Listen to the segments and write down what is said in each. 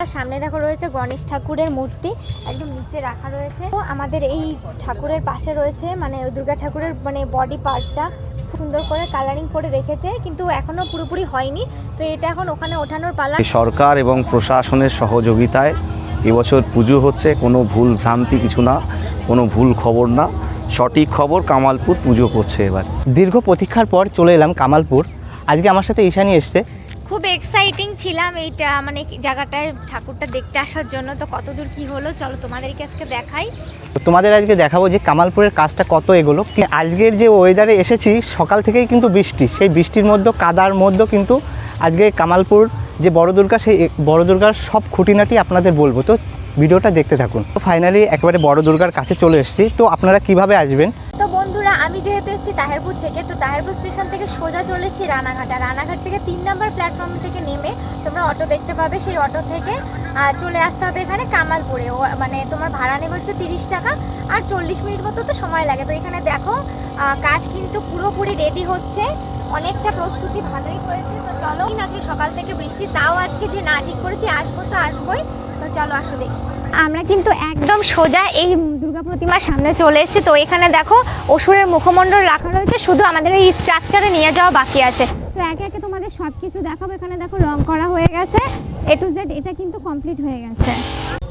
সামনে দেখো রয়েছে গণেশ ঠাকুরের মূর্তি একদম নিচে রাখা রয়েছে। তো আমাদের এই ঠাকুরের পাশে রয়েছে মানে দুর্গা ঠাকুরের মানে বডি পার্টটা সুন্দর করে কালারিং করে রেখেছে কিন্তু এখনও পুরোপুরি হয়নি। তো এটা এখন ওখানে ওঠানোর পালা। সরকার এবং প্রশাসনের সহযোগিতায় এবছর পুজো হচ্ছে কোনো ভুল ভ্রান্তি কিছু না কোনো ভুল খবর না। সঠিক খবর কামালপুর পুজো করছে এবার। দীর্ঘ প্রতীক্ষার পর চলে এলাম কামালপুর। আজকে আমার সাথে ঈশানি এসছে। খুব এক্সাইটিং ছিলাম এইটা মানে জায়গাটায় ঠাকুরটা দেখতে আসার জন্য। তো কতদূর কি হলো, চলো তোমাদেরকে আজকে দেখাই। তোমাদের আজকে দেখাবো যে কামালপুরের কাজটা কত এগোলো। আজকের যে ওয়েদারে এসেছি, সকাল থেকেই কিন্তু বৃষ্টি। সেই বৃষ্টির মধ্যে, কাদার মধ্যে কিন্তু আজকে কামালপুর যে বড় দুর্গা, সেই বড় দুর্গার সব খুঁটিনাটি আপনাদের বলব। তো ভিডিওটা দেখতে থাকুন। তো ফাইনালি একেবারে বড় দুর্গার কাছে চলে এসেছি। তো আপনারা কীভাবে আসবেন? আমি যেহেতু এসেছি তাহেরপুর থেকে, তো তাহেরপুর স্টেশন থেকে সোজা চলে এসেছি রানাঘাট। আর রানাঘাট থেকে তিন নম্বর প্ল্যাটফর্ম থেকে নেমে তোমরা অটো দেখতে পাবে, সেই অটো থেকে চলে আসতে হবে এখানে কামালপুরে। মানে তোমার ভাড়া নেবে হচ্ছে তিরিশ টাকা, আর চল্লিশ মিনিট মতো তো সময় লাগে। তো এখানে দেখো কাজ কিন্তু পুরোপুরি রেডি হচ্ছে। অনেকটা প্রস্তুতি ভালোই হয়েছে। তো চলো, আজকে সকাল থেকে বৃষ্টি, তাও আজকে যে না ঠিক করেছি, আসব তো আসবোই। তো চলো আসো দেখি। আমরা কিন্তু একদম সোজা এই দুর্গা প্রতিমার সামনে চলে এসেছি। তো এখানে দেখো, অসুরের মুখমণ্ডল রাখা রয়েছে, শুধু আমাদের এই স্ট্রাকচারে নিয়ে যাওয়া বাকি আছে। তো একে একে তোমাদের সব কিছু দেখাবো। এখানে দেখো, রং করা হয়ে গেছে। এ টু জেড এটা কিন্তু কমপ্লিট হয়ে গেছে।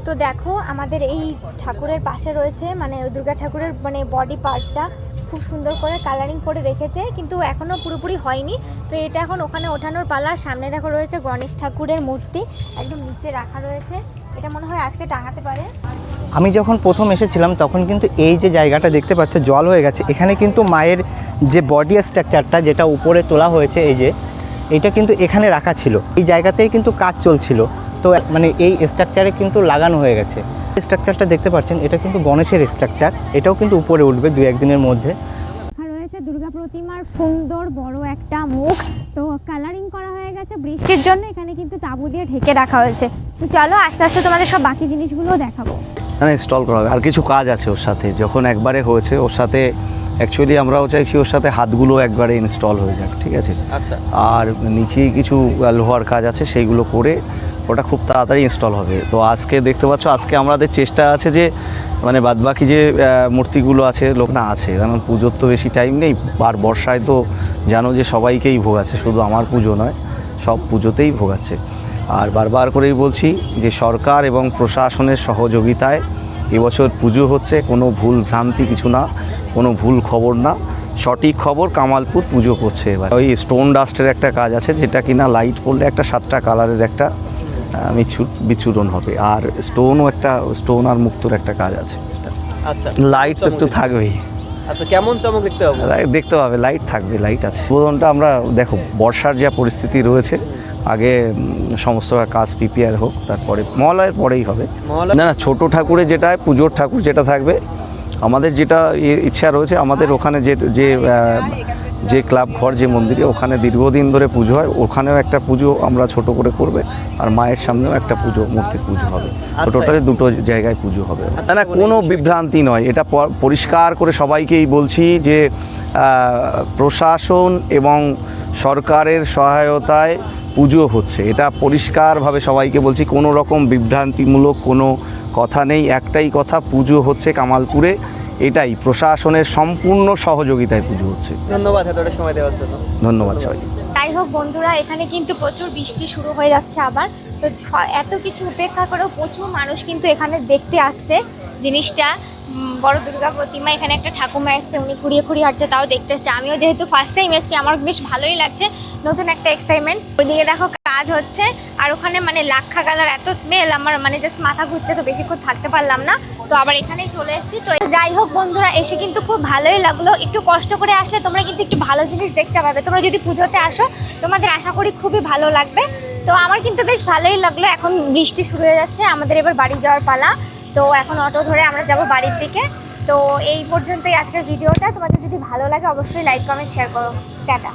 তো দেখো, আমাদের এই ঠাকুরের পাশে রয়েছে মানে দুর্গা ঠাকুরের মানে বডি পার্টটা খুব সুন্দর করে কালারিং করে রেখেছে, কিন্তু এখনও পুরোপুরি হয়নি। তো এটা এখন ওখানে ওঠানোর পালা। সামনে দেখো রয়েছে গণেশ ঠাকুরের মূর্তি, একদম নিচে রাখা রয়েছে। এটা মনে হয় আজকে টাঙাতে পারে। আমি যখন প্রথম এসেছিলাম তখন কিন্তু এই যে জায়গাটা দেখতে পাচ্ছে জল হয়ে গেছে। এখানে কিন্তু মায়ের যে বডি স্ট্রাকচারটা যেটা উপরে তোলা হয়েছে এই যে এটা কিন্তু এখানে রাখা ছিল। এই জায়গাতেই কিন্তু কাজ চলছিল। তো মানে এই স্ট্রাকচারে কিন্তু লাগানো হয়ে গেছে। স্ট্রাকচারটা দেখতে পাচ্ছেন এটা কিন্তু গণেশের স্ট্রাকচার এটাও কিন্তু উপরে উঠবে দু একদিনের মধ্যে। রয়েছে দুর্গা প্রতিমার সুন্দর বড় একটা মুখ। তো কালারিং করা হয়ে বৃষ্টির জন্য এখানে কিন্তু তাঁবু দিয়ে ঢেকে রাখা হয়েছে। তো চলো আস্তে আস্তে তোমাদের সব বাকি জিনিসগুলোও দেখাবো। মানে ইনস্টল করা হবে। আর কিছু কাজ আছে ওর সাথে। যখন একবারে হয়েছে ওর সাথে অ্যাকচুয়ালি আমরাও চাইছি ওর সাথে হাতগুলো একবারে ইনস্টল হয়ে যাক ঠিক আছে? আচ্ছা। আর নিচে কিছু লোহার কাজ আছে সেইগুলো করে ওটা খুব তাড়াতাড়ি ইনস্টল হবে। তো আজকে দেখতে পাচ্ছ আজকে আমাদের চেষ্টা আছে যে মানে বাদবাকি যে মূর্তিগুলো আছে লোক না আছে। কারণ পুজোর তো বেশি টাইম নেই। আর বর্ষায় তো জানো যে সবাইকেই ভোগ আছে শুধু আমার পুজো নয়। সব পুজোতেই ভোগাচ্ছে। আর বারবার করেই বলছি যে সরকার এবং প্রশাসনের সহযোগিতায় এবছর পুজো হচ্ছে কোনো ভুল ভ্রান্তি কিছু না কোনো ভুল খবর না। সঠিক খবর কামালপুর পুজো করছে এবার। ওই স্টোন ডাস্টের একটা কাজ আছে যেটা কিনা লাইট পড়লে একটা সাতটা কালারের একটা আহ, মিছু- বিচ্ছুরণ হবে। আর স্টোনও একটা স্টোন আর মুক্তর একটা কাজ আছে। আচ্ছা লাইট তো একটু থাকবেই। আচ্ছা কেমন চমক দেখতে হবে লাইট দেখতে পাবে লাইট থাকবে লাইট আছে। উদ্বোধনটা আমরা দেখো বর্ষার যা পরিস্থিতি রয়েছে আগে সমস্ত কাজ প্রিপেয়ার হোক তারপরে মহালয়ের পরেই হবে। না না ছোট ঠাকুরে যেটা পুজোর ঠাকুর যেটা থাকবে আমাদের যেটা ইচ্ছা রয়েছে আমাদের ওখানে যে যে যে ক্লাব ঘর যে মন্দিরে ওখানে দীর্ঘদিন ধরে পুজো হয়। ওখানেও একটা পুজো আমরা ছোট করে করবে আর মায়ের সামনেও একটা পুজো মূর্তির পুজো হবে। তো আচ্ছা। টোটালি দুটো জায়গায় পুজো হবে। আচ্ছা, না কোনো বিভ্রান্তি নয়। এটা পরিষ্কার করে সবাইকেই বলছি যে প্রশাসন এবং সরকারের সহায়তায় পুজো হচ্ছে। এটা পরিষ্কারভাবে সবাইকে বলছি কোনো রকম বিভ্রান্তিমূলক কোনো কথা নেই। একটাই কথা পুজো হচ্ছে কামালপুরে। এটাই প্রশাসনের সম্পূর্ণ সহযোগিতায় পুজো হচ্ছে। ধন্যবাদ এতটা সময় দেওয়ার জন্য। ধন্যবাদ সবাই যাই হোক বন্ধুরা এখানে কিন্তু প্রচুর বৃষ্টি শুরু হয়ে যাচ্ছে আবার। তো এত কিছু উপেক্ষা করেও প্রচুর মানুষ কিন্তু এখানে দেখতে আসছে জিনিসটা। বড় দুর্গা প্রতিমা এখানে একটা ঠাকুমা এসছে উনি খুঁড়িয়ে খুঁড়িয়ে হাঁটছে তাও দেখতে এসছে আমিও যেহেতু ফার্স্ট টাইম এসেছি আমার বেশ ভালোই লাগছে। নতুন একটা এক্সাইটমেন্ট ওইদিকে দেখো কাজ হচ্ছে। আর ওখানে মানে লাক্ষা কালার এত স্মেল আমার মানে জাস্ট মাথা ঘুরছে তো বেশিক্ষণ থাকতে পারলাম না। তো আবার এখানেই চলে এসেছি। তো যাই হোক বন্ধুরা, এসে কিন্তু খুব ভালোই লাগল। একটু কষ্ট করে আসলে তোমরা কিন্তু একটু ভালো জিনিস দেখতে পাবে। তোমরা যদি পুজোতে আসো, তোমাদের আশা করি খুবই ভালো লাগবে। তো আমার কিন্তু বেশ ভালোই লাগল। এখন বৃষ্টি শুরু হয়ে যাচ্ছে, আমাদের এবার বাড়ি যাওয়ার পালা। তো এখন অটো ধরে আমরা যাব বাড়ির দিকে। তো এই পর্যন্তই আজকের ভিডিওটা। তোমাদের যদি ভালো লাগে, অবশ্যই লাইক কমেন্ট শেয়ার করো। টাটা।